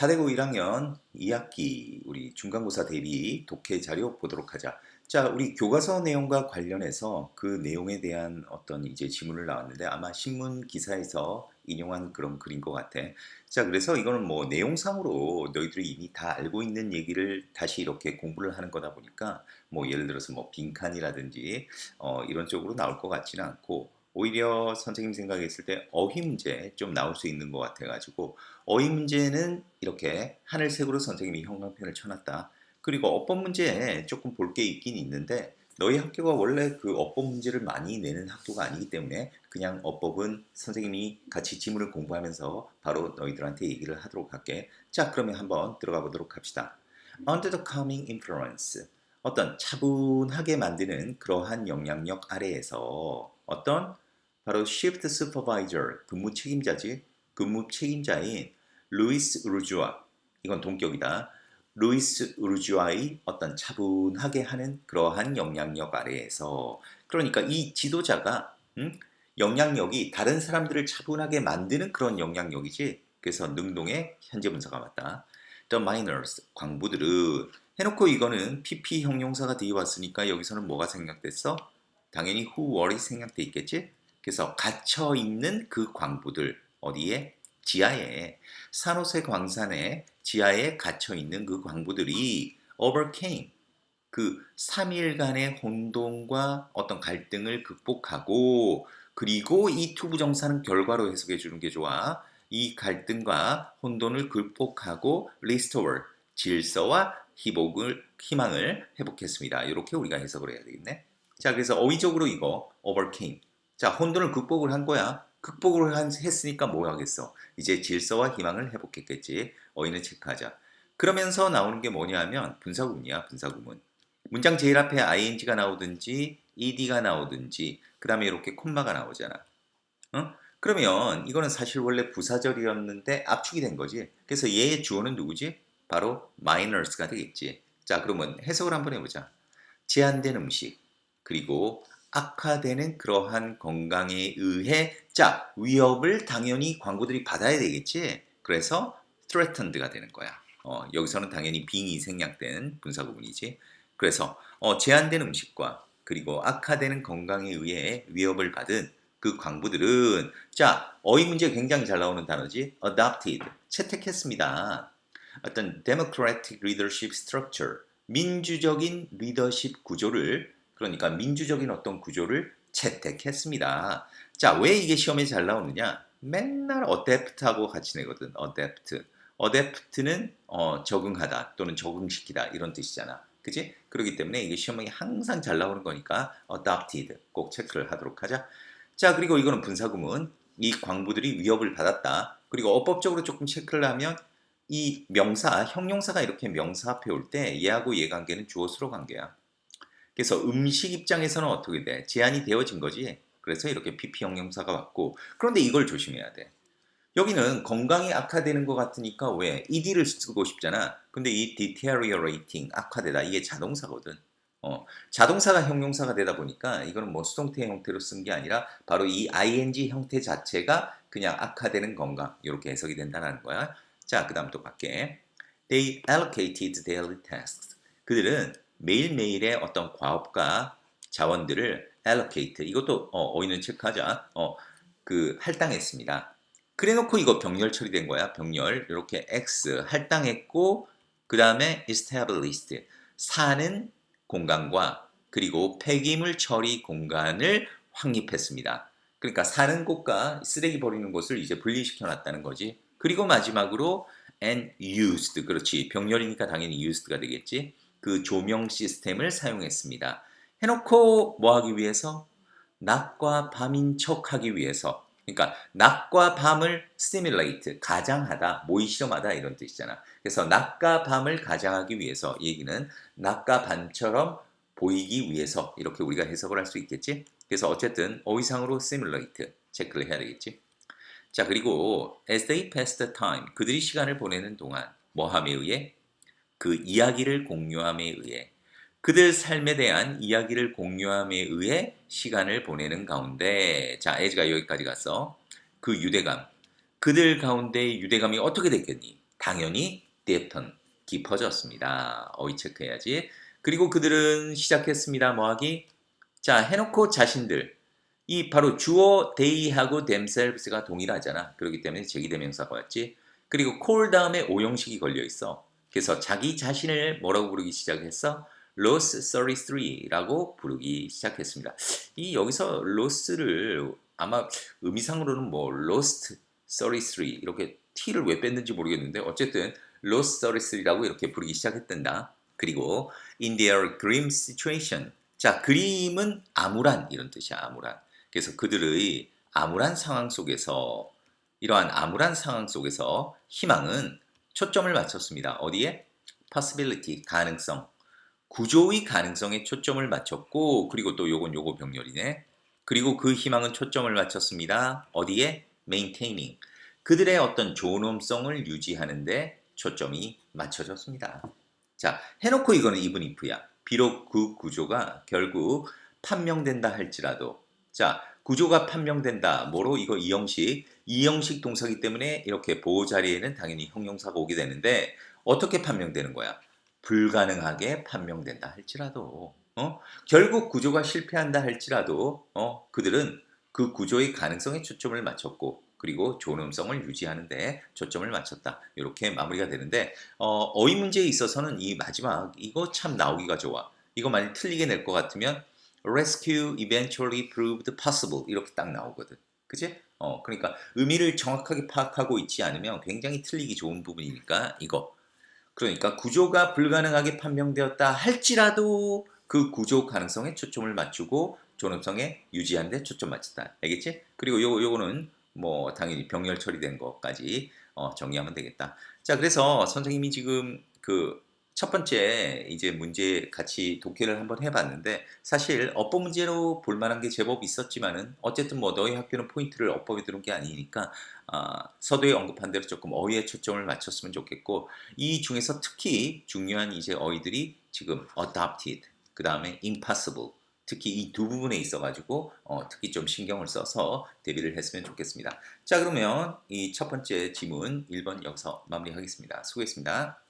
다대고 1학년 2학기 우리 중간고사 대비 독해 자료 보도록 하자. 자, 우리 교과서 내용과 관련해서 그 내용에 대한 어떤 이제 지문을 나왔는데 아마 신문 기사에서 인용한 그런 글인 것 같아. 자, 그래서 이거는 뭐 내용상으로 너희들이 이미 다 알고 있는 얘기를 다시 이렇게 공부를 하는 거다 보니까 뭐 예를 들어서 뭐 빈칸이라든지 어, 이런 쪽으로 나올 것 같지는 않고 오히려 선생님 생각했을 때 어휘 문제 좀 나올 수 있는 것 같아가지고 어휘 문제는 이렇게 하늘색으로 선생님이 형광펜을 쳐놨다. 그리고 어법 문제에 조금 볼 게 있긴 있는데 너희 학교가 원래 그 어법 문제를 많이 내는 학교가 아니기 때문에 그냥 어법은 선생님이 같이 지문을 공부하면서 바로 너희들한테 얘기를 하도록 할게. 자, 그러면 한번 들어가 보도록 합시다. Under the calming influence. 어떤 차분하게 만드는 그러한 영향력 아래에서 어떤 바로 shift supervisor 근무 책임자지 근무 책임자인 루이스 우르주아 이건 동격이다. 루이스 우르주아의 어떤 차분하게 하는 그러한 영향력 아래에서 그러니까 이 지도자가 음? 영향력이 다른 사람들을 차분하게 만드는 그런 영향력이지 그래서 능동의 현재 분사가 맞다. The miners 광부들은 해놓고 이거는 PP 형용사가 뒤에 왔으니까 여기서는 뭐가 생략됐어? 당연히 who were이 생략돼 있겠지? 그래서 갇혀 있는 그 광부들 어디에? 지하에 산호세 광산에 지하에 갇혀 있는 그 광부들이 overcame 그 3일간의 혼돈과 어떤 갈등을 극복하고 그리고 이 투부정사는 결과로 해석해 주는 게 좋아. 이 갈등과 혼돈을 극복하고 restore 질서와 희복을 희망을 회복했습니다. 이렇게 우리가 해석을 해야 되겠네. 자, 그래서 어휘적으로 이거 overcame. 자, 혼돈을 극복을 한 거야. 극복을 한, 했으니까 뭐 하겠어? 이제 질서와 희망을 회복했겠지. 어휘는 체크하자. 그러면서 나오는 게 뭐냐면 분사구문이야, 분사구문. 문장 제일 앞에 ing가 나오든지 ed가 나오든지 그 다음에 이렇게 콤마가 나오잖아. 어? 그러면 이거는 사실 원래 부사절이었는데 압축이 된 거지. 그래서 얘의 주어는 누구지? 바로 miners가 되겠지. 자, 그러면 해석을 한번 해보자. 제한된 음식 그리고 악화되는 그러한 건강에 의해 자 위협을 당연히 광고들이 받아야 되겠지. 그래서 threatened가 되는 거야. 어, 여기서는 당연히 being이 생략된 분사 구문이지. 그래서 어, 제한된 음식과 그리고 악화되는 건강에 의해 위협을 받은 그 광부들은 자 어휘 문제 굉장히 잘 나오는 단어지 adopted 채택했습니다. 어떤 democratic leadership structure 민주적인 리더십 구조를 그러니까 민주적인 어떤 구조를 채택했습니다. 자, 왜 이게 시험에 잘 나오느냐? 맨날 adapt하고 같이 내거든. adapt. adapt는 어, 적응하다 또는 적응시키다 이런 뜻이잖아. 그지? 그렇기 때문에 이게 시험에 항상 잘 나오는 거니까 adopted 꼭 체크를 하도록 하자. 자, 그리고 이거는 분사구문. 이 광부들이 위협을 받았다. 그리고 어법적으로 조금 체크를 하면 이 명사, 형용사가 이렇게 명사 앞에 올 때 얘하고 얘 관계는 주어 수로 관계야. 그래서 음식 입장에서는 어떻게 돼? 제한이 되어진 거지. 그래서 이렇게 PP 형용사가 왔고 그런데 이걸 조심해야 돼. 여기는 건강이 악화되는 것 같으니까 왜 ed를 쓰고 싶잖아. 근데 이 deteriorating 악화되다 이게 자동사거든. 어, 자동사가 형용사가 되다 보니까 이거는 뭐 수동태 형태로 쓴 게 아니라 바로 이 ing 형태 자체가 그냥 악화되는 건강 이렇게 해석이 된다는 거야. 자, 그 다음 또 밖에 they allocated daily tasks. 그들은 매일매일의 어떤 과업과 자원들을 allocate 이것도 어, 어휘는 체크하자. 어, 그 할당했습니다. 그래놓고 이거 병렬 처리된 거야. 병렬 이렇게 x 할당했고 그 다음에 established 사는 공간과 그리고 폐기물 처리 공간을 확립했습니다. 그러니까 사는 곳과 쓰레기 버리는 곳을 이제 분리시켜 놨다는 거지. 그리고 마지막으로 and used 그렇지 병렬이니까 당연히 used가 되겠지. 그 조명 시스템을 사용했습니다. 해놓고 뭐 하기 위해서? 낮과 밤인 척 하기 위해서. 그러니까 낮과 밤을 stimulate, 가장하다, 모의 실험하다 이런 뜻이잖아. 그래서 낮과 밤을 가장하기 위해서 얘기는 낮과 밤처럼 보이기 위해서 이렇게 우리가 해석을 할 수 있겠지. 그래서 어쨌든 어휘상으로 stimulate 체크를 해야 되겠지. 자 그리고 as they passed time 그들이 시간을 보내는 동안 뭐함에 의해 그 이야기를 공유함에 의해 그들 삶에 대한 이야기를 공유함에 의해 시간을 보내는 가운데 자 에즈가 여기까지 갔어 그 유대감 그들 가운데 유대감이 어떻게 됐겠니 당연히 딥턴 깊어졌습니다. 어휘 체크해야지. 그리고 그들은 시작했습니다. 뭐하기? 자, 해놓고 자신들. 이 바로 주어 they하고 themselves가 동일하잖아. 그렇기 때문에 제기대명사가 왔지. 그리고 call 다음에 오형식이 걸려 있어. 그래서 자기 자신을 뭐라고 부르기 시작했어? lost 33라고 부르기 시작했습니다. 이 여기서 lost를 아마 의미상으로는 뭐 lost 33 이렇게 t를 왜 뺐는지 모르겠는데 어쨌든 lost 33라고 이렇게 부르기 시작했단다. 그리고 in their grim situation. 자, 그림은 암울한 이런 뜻이야. 암울한. 그래서 그들의 암울한 상황 속에서 이러한 암울한 상황 속에서 희망은 초점을 맞췄습니다. 어디에? possibility, 가능성. 구조의 가능성에 초점을 맞췄고 그리고 또 요건 요거 병렬이네. 그리고 그 희망은 초점을 맞췄습니다. 어디에? maintaining. 그들의 어떤 존엄성을 유지하는데 초점이 맞춰졌습니다. 자, 해놓고 이거는 even if야. 비록 그 구조가 결국 판명된다 할지라도 자, 구조가 판명된다. 뭐로? 이거 이형식. 이형식 동사기 때문에 이렇게 보호 자리에는 당연히 형용사가 오게 되는데 어떻게 판명되는 거야? 불가능하게 판명된다 할지라도 어? 결국 구조가 실패한다 할지라도 어? 그들은 그 구조의 가능성에 초점을 맞췄고 그리고 존엄성을 유지하는데 초점을 맞췄다. 이렇게 마무리가 되는데 어, 어휘 문제에 있어서는 이 마지막 이거 참 나오기가 좋아. 이거 만약 틀리게 낼 것 같으면 rescue eventually proved possible 이렇게 딱 나오거든. 그지? 어, 그러니까 의미를 정확하게 파악하고 있지 않으면 굉장히 틀리기 좋은 부분이니까 이거. 그러니까 구조가 불가능하게 판명되었다 할지라도 그 구조 가능성에 초점을 맞추고 존엄성에 유지하는 데 초점 맞췄다. 알겠지? 그리고 요, 요거는 뭐 당연히 병렬 처리된 것까지 어, 정리하면 되겠다. 자, 그래서 선생님이 지금 그 첫 번째 이제 문제 같이 독해를 한번 해봤는데 사실 어법 문제로 볼 만한 게 제법 있었지만은 어쨌든 뭐 너희 학교는 포인트를 어법에 두는 게 아니니까 아, 서두에 언급한 대로 조금 어휘에 초점을 맞췄으면 좋겠고 이 중에서 특히 중요한 이제 어휘들이 지금 adopted 그 다음에 impossible 특히 이 두 부분에 있어가지고 어, 특히 좀 신경을 써서 대비를 했으면 좋겠습니다. 자 그러면 이 첫 번째 지문 1번 여기서 마무리하겠습니다. 수고했습니다.